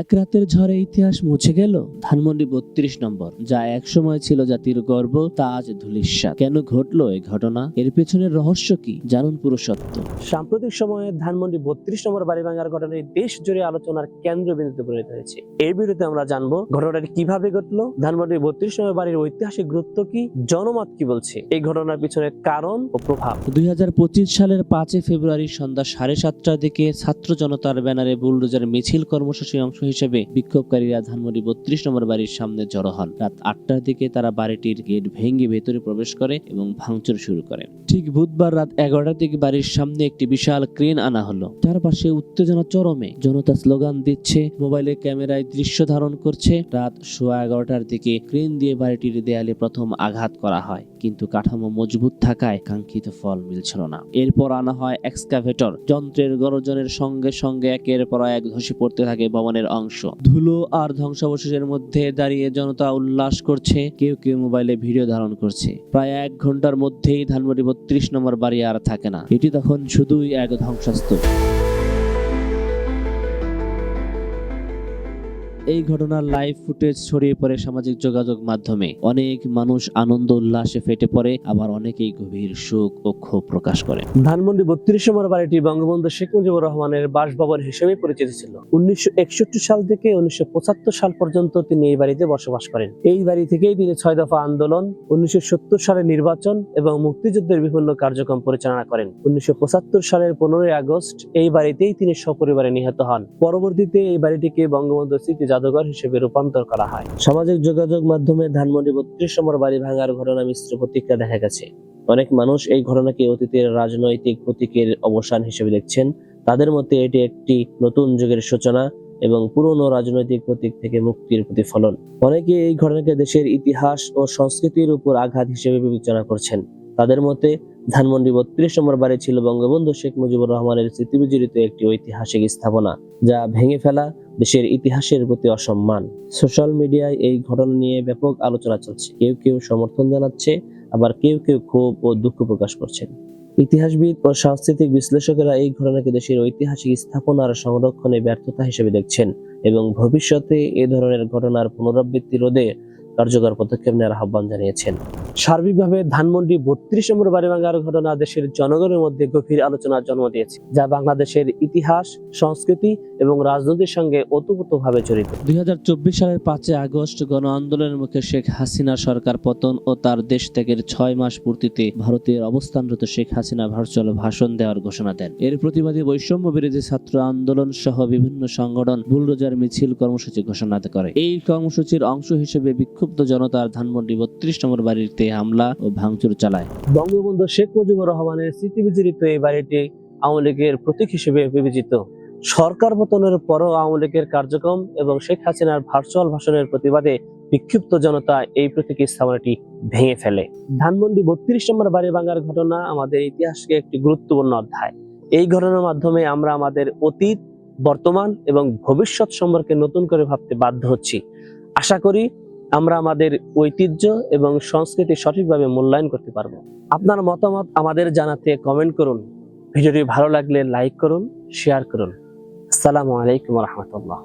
এক রাতের ঝড়ে ইতিহাস মুছে গেল। ধানমন্ডি বত্রিশ নম্বর যা একসময় ছিল জাতির গর্ব তা আজ ধুলিস্বাদ কেন ঘটলো এই ঘটনা? এর পেছনের রহস্য কি? জানুন পুরো সত্য। সাম্প্রতিক সময়ে ধানমন্ডি বত্রিশ নম্বর বাড়ি ভাঙার ঘটনায় দেশ জুড়ে আলোচনার কেন্দ্রবিন্দুতে পরিণত হয়েছে। এই ভিডিওতে আমরা জানব ঘটনাটি কীভাবে ঘটলো? ধানমন্ডি বত্রিশ নম্বর বাড়ির ঐতিহাসিক গুরুত্ব কি? জনমত কি বলছে? এই ঘটনার পিছনে কারণ ও প্রভাব। দুই হাজার পঁচিশ সালের পাঁচই ফেব্রুয়ারি সন্ধ্যা সাড়ে সাতটার দিকে ছাত্র জনতার ব্যানারে বুলডোজার মিছিল কর্মসূচি অংশ হিসেবে বিক্ষোভকারীরা ধানমন্ডি বত্রিশ নম্বর বাড়ির সামনে জড়ো হন। রাত আটটার দিকে তারা বাড়িটির গেট ভেঙে ভেতরে প্রবেশ করে এবং ভাঙচুর শুরু করে। ঠিক বুধবার রাত এগারোটার দিকে বাড়ির সামনে একটি বিশাল ক্রেন আনা হলো। চারপাশে উত্তেজনা চরমে। জনতা স্লোগান দিচ্ছে মোবাইলে ক্যামেরায় দৃশ্য ধারণ করছে। রাত সোয়া এগারোটার দিকে ক্রেন দিয়ে বাড়িটির দেয়ালে প্রথম আঘাত করা হয়। কিন্তু কাঠামো মজবুত থাকায় কাঙ্ক্ষিত ফল মিলছিল না। এরপর আনা হয় এক্সকাভেটর। যন্ত্রের গর্জনের সঙ্গে সঙ্গে একের পর এক ধসে পড়তে থাকে ভবনের অংশ। ধুলো আর ধ্বংসাবশেষের মধ্যে দাঁড়িয়ে জনতা উল্লাস করছে, কেউ কেউ মোবাইলে ভিডিও ধারণ করছে। প্রায় এক ঘণ্টার মধ্যেই ধানমন্ডি বত্রিশ নম্বর বাড়ি আর থাকে না। এটি তখন শুধুই এক ধ্বংসস্তূপ। এই ঘটনার লাইভ ফুটেজ ছড়িয়ে পড়ে সামাজিক যোগাযোগ মাধ্যমে। অনেক মানুষ আনন্দ উল্লাসে ফেটে পড়ে, আবার অনেকেই গভীর শোক ও ক্ষোভ প্রকাশ করে। ধানমন্ডি বত্রিশ নম্বর বাড়িটি বঙ্গবন্ধু শেখ মুজিবুর রহমানের বাসভবন হিসেবে পরিচিত ছিল। উনিশশো সাল থেকে উনিশশো সাল পর্যন্ত তিনি এই বাড়িতে বসবাস করেন। এই বাড়ি থেকেই তিনি ছয় দফা আন্দোলন, উনিশশো সালে নির্বাচন এবং মুক্তিযুদ্ধের বিভিন্ন কার্যক্রম পরিচালনা করেন। উনিশশো পঁচাত্তর সালের পনেরোই আগস্ট এই বাড়িতেই তিনি সপরিবারে নিহত হন। পরবর্তীতে এই বাড়িটিকে বঙ্গবন্ধু স্মৃতি জাদুঘর হিসেবে রূপান্তর করা হয়। সামাজিক যোগাযোগ মাধ্যমে ধানমন্ডি বত্রিশ নম্বর বাড়ি ভাঙার ঘটনা মিশ্র প্রতিক্রিয়া দেখা গেছে। অনেক মানুষ এই ঘটনাকে অতীতের রাজনৈতিক প্রতীকের অবসান হিসেবে দেখছেন। তাদের মধ্যে এটি একটি নতুন যুগের সূচনা এবং পুরনো রাজনৈতিক প্রতীক থেকে মুক্তির প্রতিফলন। অনেকে এই ঘটনাকে দেশের ইতিহাস ও সংস্কৃতির উপর আঘাত হিসেবে বিবেচনা করছেন। তাদের মতে ধানমন্ডি বত্রিশ নম্বর বাড়ি ছিল বঙ্গবন্ধু শেখ মুজিবুর রহমানের স্মৃতিবিজড়িত একটি ঐতিহাসিক স্থাপনা, যা ভেঙে ফেলা দেশের ইতিহাসের প্রতি অসম্মান। সোশ্যাল মিডিয়ায় এই ঘটনা নিয়ে ব্যাপক আলোচনা চলছে। কেউ কেউ সমর্থন জানাচ্ছে, আবার কেউ কেউ ক্ষোভ ও দুঃখ প্রকাশ করছেন। ইতিহাসবিদ ও সাংস্কৃতিক বিশ্লেষকেরা এই ঘটনাকে দেশের ঐতিহাসিক স্থাপনার সংরক্ষণে ব্যর্থতা হিসেবে দেখছেন এবং ভবিষ্যতে এ ধরনের ঘটনার পুনরাবৃত্তি রোধে কার্যকর পদক্ষেপ নেওয়ার আহ্বান জানিয়েছেন। সার্বিকভাবে ধানমন্ডি বত্রিশ নম্বর বাড়ি ভাঙার ঘটনা দেশের জনগণের মধ্যে গভীর আলোচনার জন্ম দিয়েছে, যা বাংলাদেশের ইতিহাস, সংস্কৃতি এবং রাজনীতির সঙ্গে ওতপ্রোতভাবে জড়িত। দুই হাজার চব্বিশ সালের পাঁচই আগস্ট গণ আন্দোলনের মুখে শেখ হাসিনা সরকার পতন ও তার দেশ ত্যাগের ছয় মাস পূর্তিতে ভারতের অবস্থানরত শেখ হাসিনা ভার্চুয়াল ভাষণ দেওয়ার ঘোষণা দেন। এর প্রতিবাদী বৈষম্য বিরোধী ছাত্র আন্দোলন সহ বিভিন্ন সংগঠন বুলডোজার মিছিল কর্মসূচি ঘোষণা করে। এই কর্মসূচির অংশ হিসেবে বিক্ষুব্ধ জনতার ধানমন্ডি বত্রিশ নম্বর বাড়িতে হামলা ও ভাঙচুর চালায়। বঙ্গবন্ধু শেখ মুজিবুর রহমানের স্মৃতিবিজড়িত এই বাড়িটি আওয়ামী লীগের প্রতীক হিসেবে বিবেচিত। সরকার পতনের পরও আওয়ামী লীগের কার্যক্রম এবং শেখ হাসিনার ভার্চুয়াল ভাষণের প্রতিবাদে বিক্ষিপ্ত জনতা এই প্রতীকী স্থাপনাটি ভেঙে ফেলে। ধানমন্ডি বত্রিশ নম্বর বাড়ি ভাঙার ঘটনা আমাদের ইতিহাসকে একটি গুরুত্বপূর্ণ অধ্যায়। এই ঘটনার মাধ্যমে আমরা আমাদের অতীত, বর্তমান এবং ভবিষ্যৎ সম্পর্কে নতুন করে ভাবতে বাধ্য হচ্ছি। আশা করি আমরা আমাদের ঐতিহ্য এবং সংস্কৃতি সঠিকভাবে মূল্যায়ন করতে পারব। আপনার মতামত আমাদের জানাতে কমেন্ট করুন। ভিডিওটি ভালো লাগলে লাইক করুন শেয়ার করুন। আসসালামু আলাইকুম রহমতুল্লাহ।